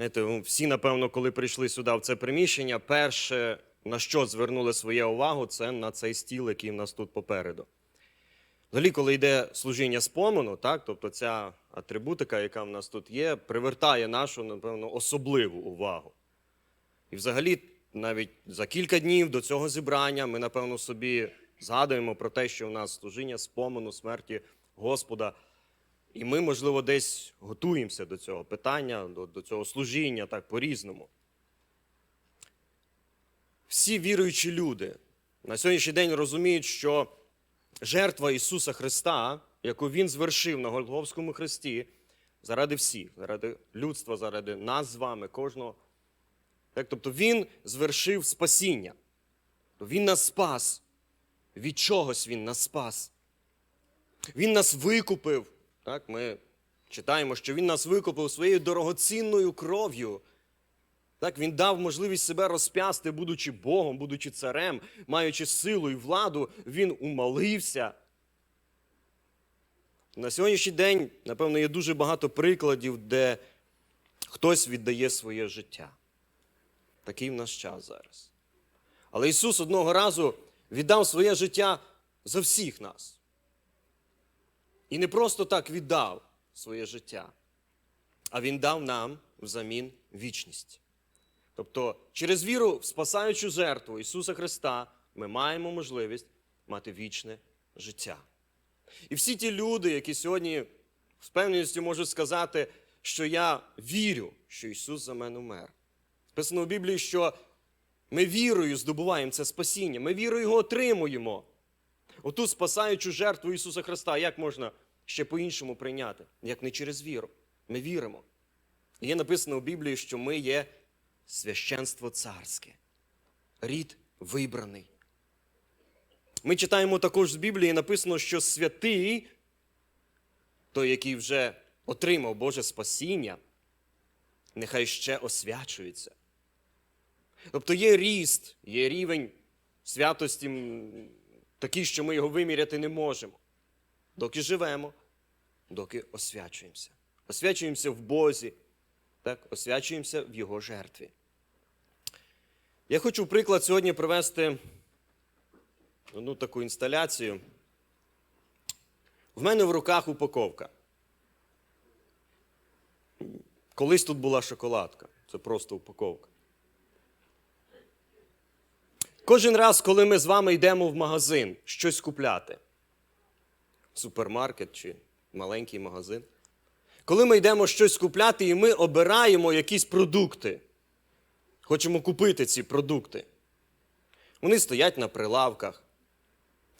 Знаєте, ну, всі, напевно, коли прийшли сюди в це приміщення, перше, на що звернули свою увагу, це на цей стіл, який в нас тут попереду. Взагалі, коли йде служіння спомену, так, тобто ця атрибутика, яка в нас тут є, привертає нашу, напевно, особливу увагу. І взагалі, навіть за кілька днів до цього зібрання ми, напевно, собі згадуємо про те, що в нас служіння спомену смерті Господа. І ми, можливо, десь готуємося до цього питання, до, до цього служіння так по-різному. Всі віруючі люди на сьогоднішній день розуміють, що жертва Ісуса Христа, яку Він звершив на Голгофському хресті, заради всіх, заради людства, заради нас з вами, кожного. Так, тобто Він звершив спасіння. Він нас спас. Від чогось Він нас спас. Він нас викупив. Так, Ми читаємо, що Він нас викупив своєю дорогоцінною кров'ю. Так, Він дав можливість себе розп'ясти, будучи Богом, будучи царем, маючи силу і владу, він умолився. На сьогоднішній день, напевно, є дуже багато прикладів, де хтось віддає своє життя. Такий в наш час зараз. Але Ісус одного разу віддав своє життя за всіх нас. І не просто так віддав своє життя, а Він дав нам взамін вічність. Тобто, через віру в спасаючу жертву Ісуса Христа ми маємо можливість мати вічне життя. І всі ті люди, які сьогодні з певністю можуть сказати, що я вірю, що Ісус за мене вмер. Написано в Біблії, що ми вірою здобуваємо це спасіння, ми вірою його отримуємо. Оту спасаючу жертву Ісуса Христа, як можна ще по-іншому прийняти, як не через віру. Ми віримо. Є написано у Біблії, що ми є священство царське, рід вибраний. Ми читаємо також з Біблії, написано, що святий, той, який вже отримав Боже спасіння, нехай ще освячується. Тобто є ріст, є рівень святості такий, що ми його виміряти не можемо. Доки живемо, доки освячуємося. Освячуємося в Бозі, так? освячуємося в Його жертві. Я хочу приклад сьогодні привести одну таку інсталяцію. В мене в руках упаковка. Колись тут була шоколадка. Це просто упаковка. Кожен раз, коли ми з вами йдемо в магазин щось купляти, супермаркет чи маленький магазин, коли ми йдемо щось купляти і ми обираємо якісь продукти, хочемо купити ці продукти, вони стоять на прилавках.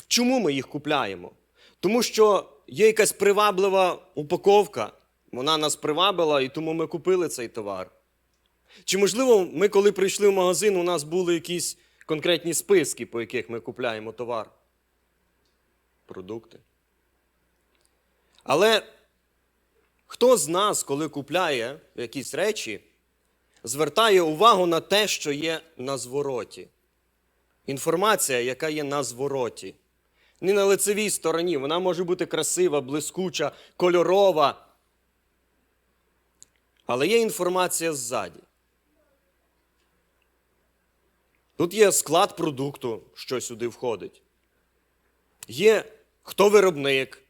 Чому ми їх купляємо? Тому що є якась приваблива упаковка, вона нас привабила, і тому ми купили цей товар. Чи, можливо, ми, коли прийшли в магазин, у нас були якісь конкретні списки, по яких ми купляємо товар? Продукти. Але хто з нас, коли купляє якісь речі, звертає увагу на те, що є на звороті? Інформація, яка є на звороті. Не на лицевій стороні. Вона може бути красива, блискуча, кольорова. Але є інформація ззаді. Тут є склад продукту, що сюди входить. Є хто виробник,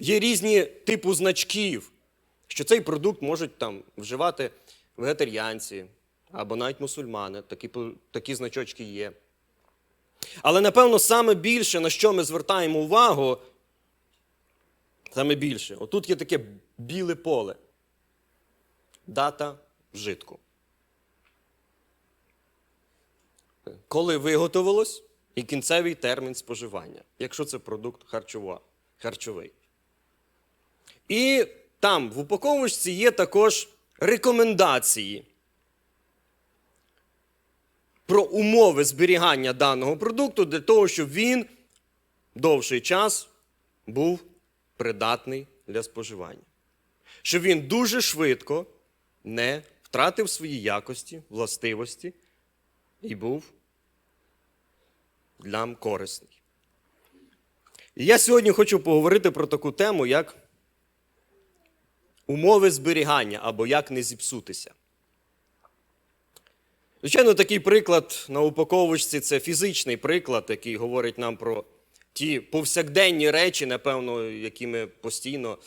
є різні типи значків, що цей продукт можуть там вживати вегетаріанці або навіть мусульмани. Такі, такі значочки є. Але напевно саме більше, на що ми звертаємо увагу, саме більше, отут є таке біле поле. Дата вжитку. Коли виготовилось і кінцевий термін споживання, якщо це продукт харчова, харчовий. І там в упаковочці є також рекомендації про умови зберігання даного продукту для того, щоб він довший час був придатний для споживання. Щоб він дуже швидко не втратив свої якості, властивості і був нам корисний. І я сьогодні хочу поговорити про таку тему, як умови зберігання або як не зіпсутися. Звичайно, такий приклад на упаковочці це фізичний приклад, який говорить нам про ті повсякденні речі, напевно, які ми постійно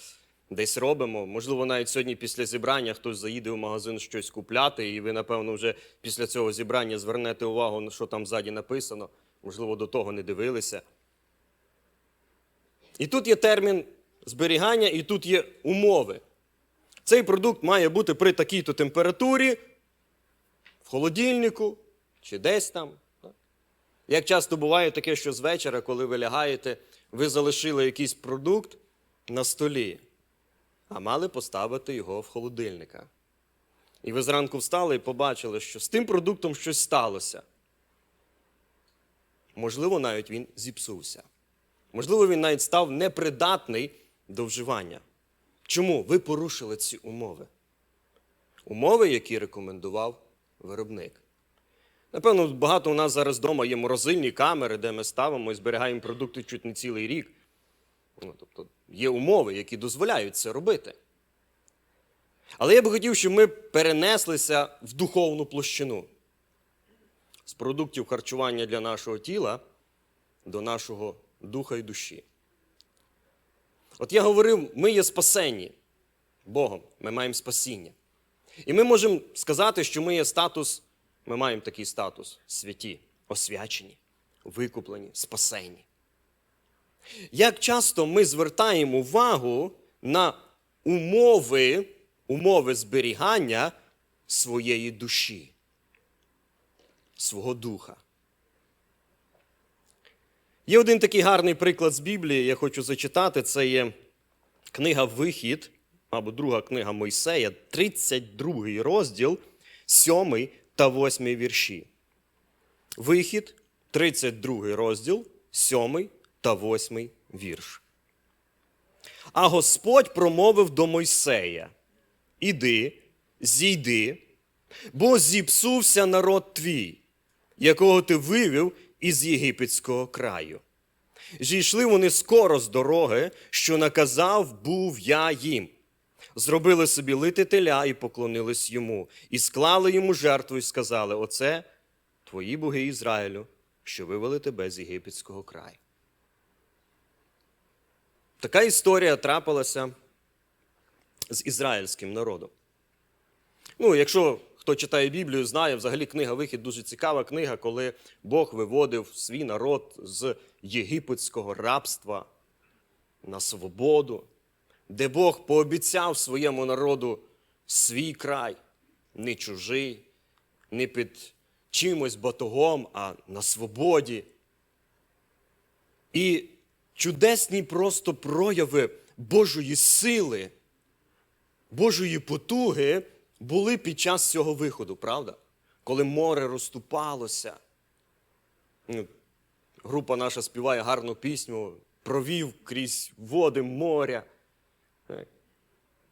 десь робимо. Можливо, навіть сьогодні після зібрання хтось заїде в магазин щось купляти, і ви, напевно, вже після цього зібрання звернете увагу, на що там ззаді написано. Можливо, до того не дивилися. І тут є термін зберігання, і тут є умови. Цей продукт має бути при такій-то температурі, в холодильнику чи десь там. Як часто буває таке, що з вечора, коли ви лягаєте, ви залишили якийсь продукт на столі, а мали поставити його в холодильника. І ви зранку встали і побачили, що з тим продуктом щось сталося. Можливо, навіть він зіпсувся. Можливо, він навіть став непридатний до вживання. Чому? Ви порушили ці умови. Умови, які рекомендував виробник. Напевно, багато у нас зараз вдома є морозильні камери, де ми ставимо і зберігаємо продукти чуть не цілий рік. Ну, тобто є умови, які дозволяють це робити. Але я би хотів, щоб ми перенеслися в духовну площину з продуктів харчування для нашого тіла до нашого духа і душі. От я говорив, ми є спасені Богом, ми маємо спасіння. І ми можемо сказати, що ми є статус, ми маємо такий статус святі, освячені, викуплені, спасені. Як часто ми звертаємо увагу на умови, умови зберігання своєї душі, свого духа? Є один такий гарний приклад з Біблії, я хочу зачитати. Це є книга Вихід, або друга книга Мойсея, 32 розділ, 7 та 8 вірші. Вихід, 32 розділ, 7 та 8 вірш. А Господь промовив до Мойсея: Іди, зійди, бо зіпсувся народ твій, якого ти вивів із єгипетського краю. Зійшли вони скоро з дороги, що наказав був я їм. Зробили собі лити теля і поклонились йому, і склали йому жертву, і сказали: Оце твої боги Ізраїлю, що вивели тебе з єгипетського краю. Така історія трапилася з ізраїльським народом. Ну, якщо хто читає Біблію, знає, взагалі книга Вихід дуже цікава книга, коли Бог виводив свій народ з єгипетського рабства на свободу, де Бог пообіцяв своєму народу свій край, не чужий, не під чимось батогом, а на свободі. І чудесні просто прояви Божої сили, Божої потуги були під час цього виходу, правда? Коли море розступалося. Ну, Група наша співає гарну пісню, провів крізь води моря.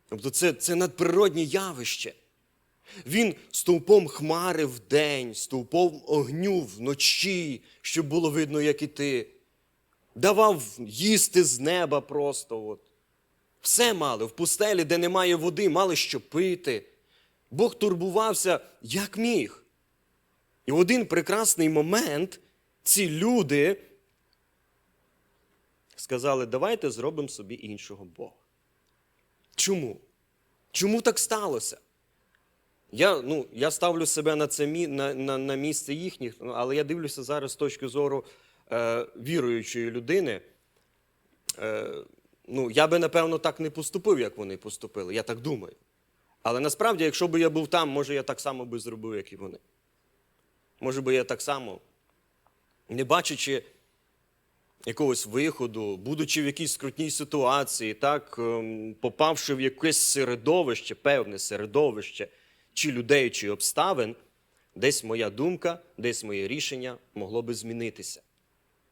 Тобто це, це надприроднє явище. Він стовпом хмари вдень, стовпом огню вночі, щоб було видно, як іти. Давав їсти з неба просто. От. Все мали в пустелі, де немає води, мали що пити. Бог турбувався як міг. І в один прекрасний момент ці люди сказали, давайте зробимо собі іншого Бога. Чому? Чому так сталося? Я ну, я ставлю себе на це на, на, на місце їхніх, але я дивлюся зараз з точки зору е, віруючої людини. Е, ну, я би, напевно, так не поступив, як вони поступили. Я так думаю. Але насправді, якщо б я був там, може я так само би зробив, як і вони. Може би я так само, не бачачи якогось виходу, будучи в якійсь скрутній ситуації, так, ем, попавши в якесь середовище, певне середовище, чи людей, чи обставин, десь моя думка, десь моє рішення могло би змінитися,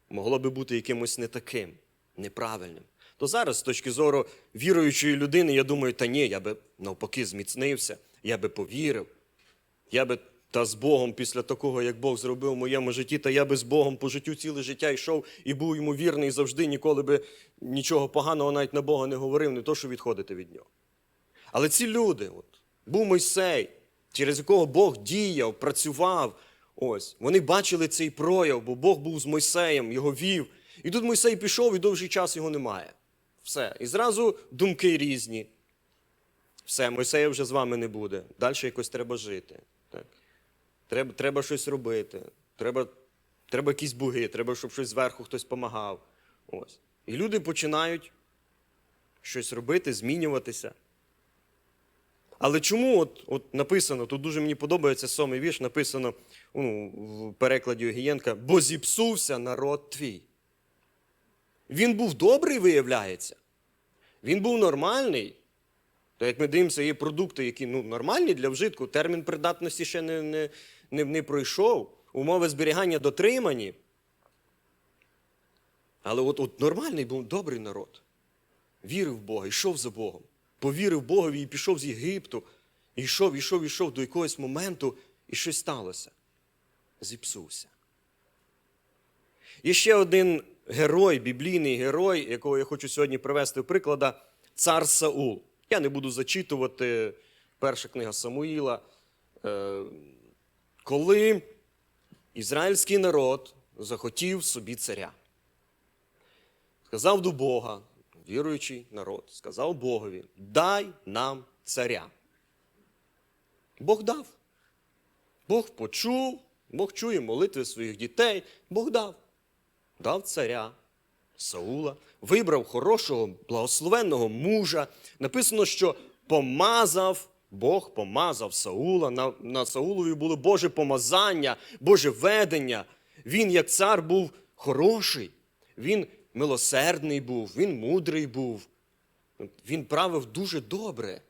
могло би бути якимось не таким, неправильним. То зараз, з точки зору віруючої людини, я думаю, та ні, я би навпаки зміцнився, я би повірив, я би та з Богом після такого, як Бог зробив в моєму житті, та я би з Богом по життю ціле життя йшов і був йому вірний завжди, ніколи би нічого поганого навіть на Бога не говорив, не то, що відходити від нього. Але ці люди, от, був Мойсей, через якого Бог діяв, працював. Ось, вони бачили цей прояв, бо Бог був з Мойсеєм, його вів. І тут Мойсей пішов, і довший час його немає. Все. І зразу думки різні. Все, Мойсея вже з вами не буде. Далі якось треба жити. Так? Треба, треба щось робити. Треба, треба якісь боги, треба, щоб щось зверху хтось допомагав. Ось. І люди починають щось робити, змінюватися. Але чому от, от написано, тут дуже мені подобається сьомий вірш, написано ну, в перекладі Огієнка, бо зіпсувся народ твій. Він був добрий, виявляється. Він був нормальний. То як ми дивимося, є продукти, які ну, нормальні для вжитку, термін придатності ще не, не, не, не пройшов, умови зберігання дотримані. Але от, от нормальний був добрий народ. Вірив в Бога, йшов за Богом. Повірив Богові і пішов з Єгипту. І йшов, йшов, йшов до якогось моменту, і щось сталося. Зіпсувся. Є ще один герой, біблійний герой, якого я хочу сьогодні привести в приклада, цар Саул. Я не буду зачитувати перша книга Самуїла. Е, Коли ізраїльський народ захотів собі царя, сказав до Бога, віруючий народ, сказав Богові: дай нам царя. Бог дав. Бог почув, Бог чує молитви своїх дітей, Бог дав. Дав царя Саула, вибрав хорошого, благословенного мужа. Написано, що помазав, Бог помазав Саула. На, на Саулові було Боже помазання, Боже ведення. Він, як цар, був хороший, він милосердний був, він мудрий був. Він правив дуже добре.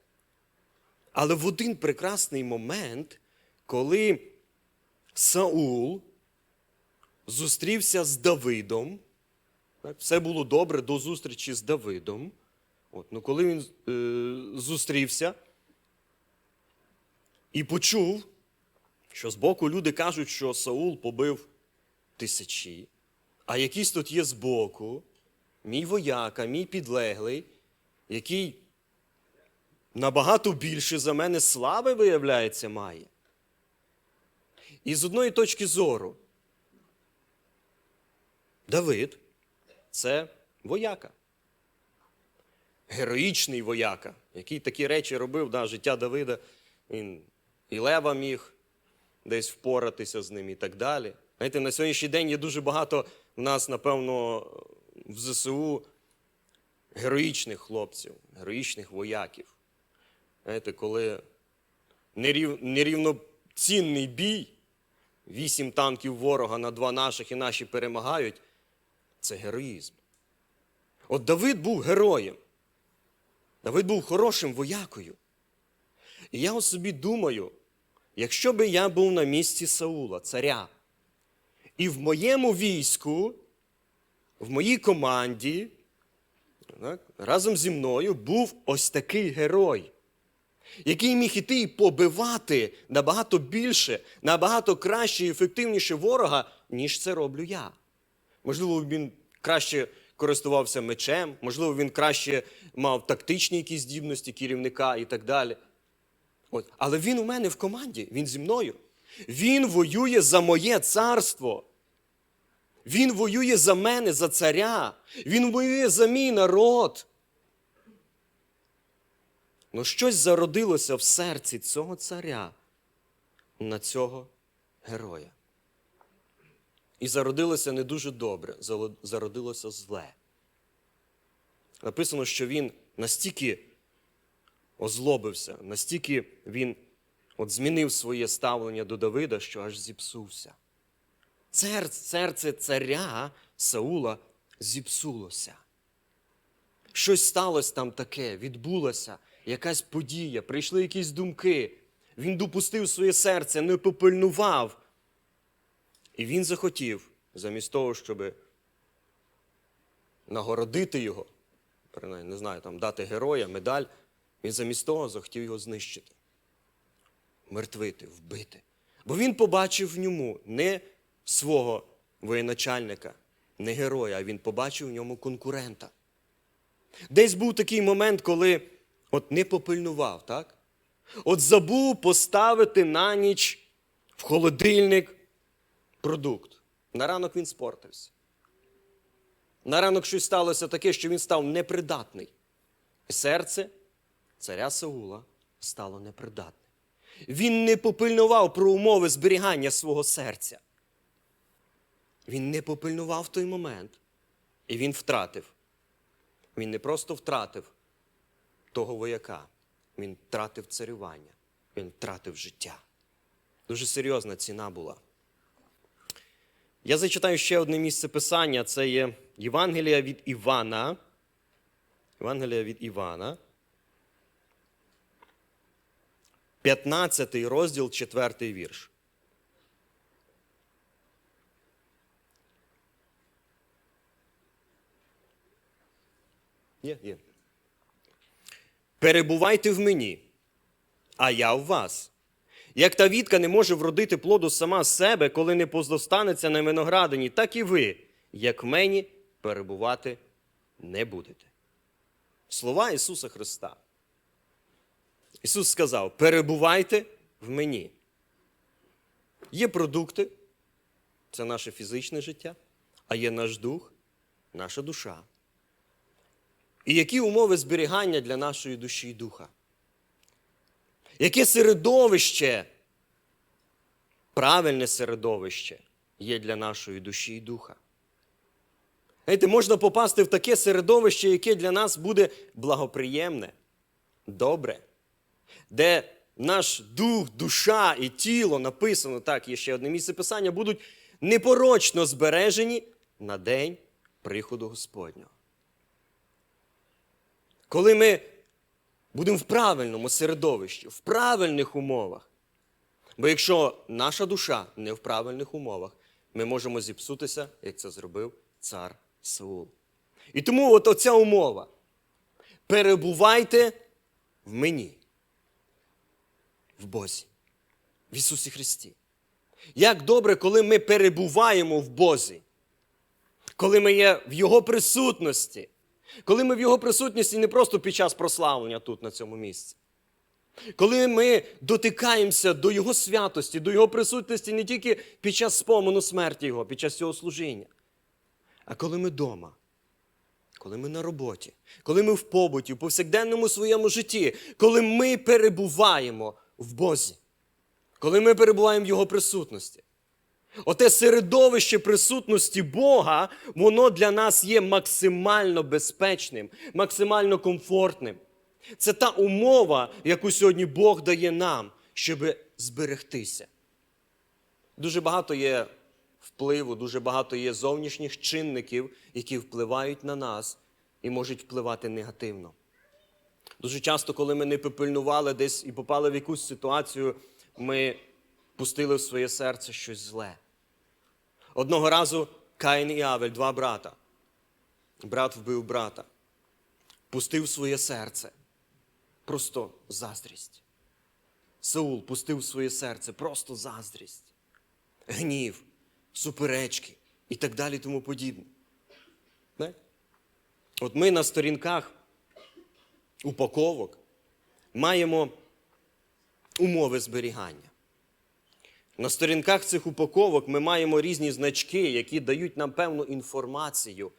Але в один прекрасний момент, коли Саул зустрівся з Давидом, все було добре до зустрічі з Давидом. От, ну коли він е, зустрівся і почув, що збоку люди кажуть, що Саул побив тисячі, а якийсь тут є збоку, мій вояка, мій підлеглий, який набагато більше за мене слави, виявляється, має. І з одної точки зору, Давид це вояка. Героїчний вояка, який такі речі робив, да, життя Давида. Він і лева міг десь впоратися з ним і так далі. Знаєте, на сьогоднішній день є дуже багато в нас, напевно, в ЗСУ героїчних хлопців, героїчних вояків. Знаєте, коли нерів, нерівноцінний бій, вісім танків ворога на два наших і наші перемагають, це героїзм. От Давид був героєм. Давид був хорошим воякою. І я собі думаю, якщо би я був на місці Саула, царя, і в моєму війську, в моїй команді, так, разом зі мною був ось такий герой, який міг іти і побивати набагато більше, набагато краще і ефективніше ворога, ніж це роблю я. Можливо, він краще користувався мечем, можливо, він краще мав тактичні якісь здібності керівника і так далі. От. Але він у мене в команді, він зі мною. Він воює за моє царство. Він воює за мене, за царя. Він воює за мій народ. Ну щось зародилося в серці цього царя на цього героя. І зародилося не дуже добре, зародилося зле. Написано, що він настільки озлобився, настільки він от змінив своє ставлення до Давида, що аж зіпсувся. Серце царя Саула зіпсулося. Щось сталося там таке, відбулося, якась подія, прийшли якісь думки. Він допустив своє серце, не попильнував. І він захотів, замість того, щоб нагородити його, принаймні, не знаю, там, дати героя, медаль, він замість того захотів його знищити, мертвити, вбити. Бо він побачив в ньому не свого воєначальника, не героя, а він побачив в ньому конкурента. Десь був такий момент, коли От не попильнував, так? От забув поставити на ніч в холодильник продукт. На ранок він спортився. На ранок щось сталося таке, що він став непридатний. І серце царя Саула стало непридатним. Він не попильнував про умови зберігання свого серця. Він не попильнував той момент. І він втратив. Він не просто втратив того вояка, він втратив царювання, він втратив життя. Дуже серйозна ціна була. Я зачитаю ще одне місце писання. Це є Євангелія від Івана. Євангелія від Івана. 15 розділ, 4 вірш. Є, є. Перебувайте в мені, а я в вас. Як та вітка не може вродити плоду сама з себе, коли не поздостанеться на виноградині, так і ви, як мені, перебувати не будете. Слова Ісуса Христа. Ісус сказав: перебувайте в мені. Є продукти, це наше фізичне життя, а є наш дух, наша душа. І які умови зберігання для нашої душі і духа? Яке середовище, правильне середовище є для нашої душі і духа? Знаєте, можна попасти в таке середовище, яке для нас буде благоприємне, добре, де наш дух, душа і тіло написано, так, є ще одне місце писання, будуть непорочно збережені на день приходу Господнього. Коли ми будемо в правильному середовищі, в правильних умовах. Бо якщо наша душа не в правильних умовах, ми можемо зіпсутися, як це зробив цар Саул. І тому от оця умова. Перебувайте в мені, в Бозі, в Ісусі Христі. Як добре, коли ми перебуваємо в Бозі, коли ми є в Його присутності. Коли ми в Його присутності не просто під час прославлення тут, на цьому місці. Коли ми дотикаємося до Його святості, до Його присутності не тільки під час спомину смерті Його, під час цього служіння, а коли ми вдома, коли ми на роботі, коли ми в побуті, в повсякденному своєму житті, коли ми перебуваємо в Бозі, коли ми перебуваємо в Його присутності. Оте середовище присутності Бога, воно для нас є максимально безпечним, максимально комфортним. Це та умова, яку сьогодні Бог дає нам, щоб зберегтися. Дуже багато є впливу, дуже багато є зовнішніх чинників, які впливають на нас і можуть впливати негативно. Дуже часто, коли ми не попильнували десь і попали в якусь ситуацію, ми пустили в своє серце щось зле. Одного разу Каїн і Авель, два брата. Брат вбив брата, пустив своє серце. Просто заздрість. Саул пустив своє серце просто заздрість, гнів, суперечки і так далі тому подібне. Не? От ми на сторінках упаковок маємо умови зберігання. На сторінках цих упаковок ми маємо різні значки, які дають нам певну інформацію,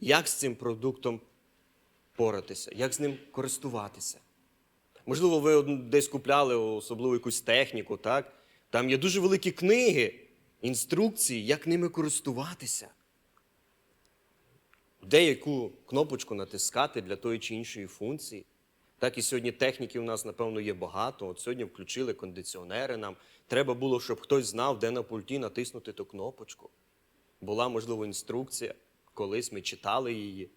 як з цим продуктом поратися, як з ним користуватися. Можливо, ви десь купляли особливо якусь техніку, так? Там є дуже великі книги, інструкції, як ними користуватися. Деяку кнопочку натискати для тої чи іншої функції. Так і сьогодні техніки у нас, напевно, є багато. От сьогодні включили кондиціонери нам. Треба було, щоб хтось знав, де на пульті натиснути ту кнопочку. Була, можливо, інструкція, колись ми читали її.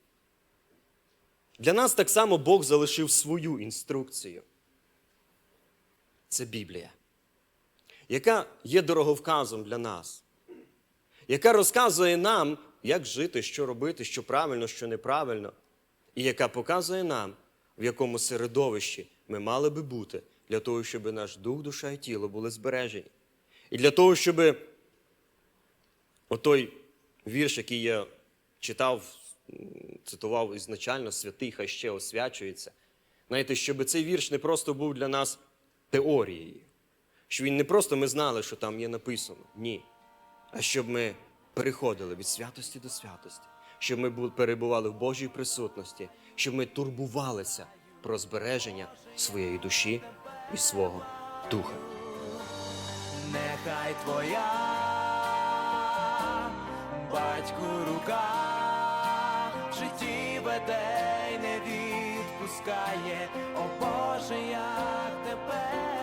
Для нас так само Бог залишив свою інструкцію. Це Біблія, яка є дороговказом для нас, яка розказує нам, як жити, що робити, що правильно, що неправильно, і яка показує нам, в якому середовищі ми мали би бути для того, щоб наш дух, душа і тіло були збережені. І для того, щоб отой вірш, який я читав, цитував ізначально, святий хай ще освячується. Знаєте, щоб цей вірш не просто був для нас теорією, що він не просто ми знали, що там є написано. Ні. А щоб ми переходили від святості до святості, щоб ми перебували в Божій присутності, щоб ми турбувалися про збереження своєї душі і свого духа. Нехай твоя батьку рука в житті веде й не відпускає, о Боже, як тебе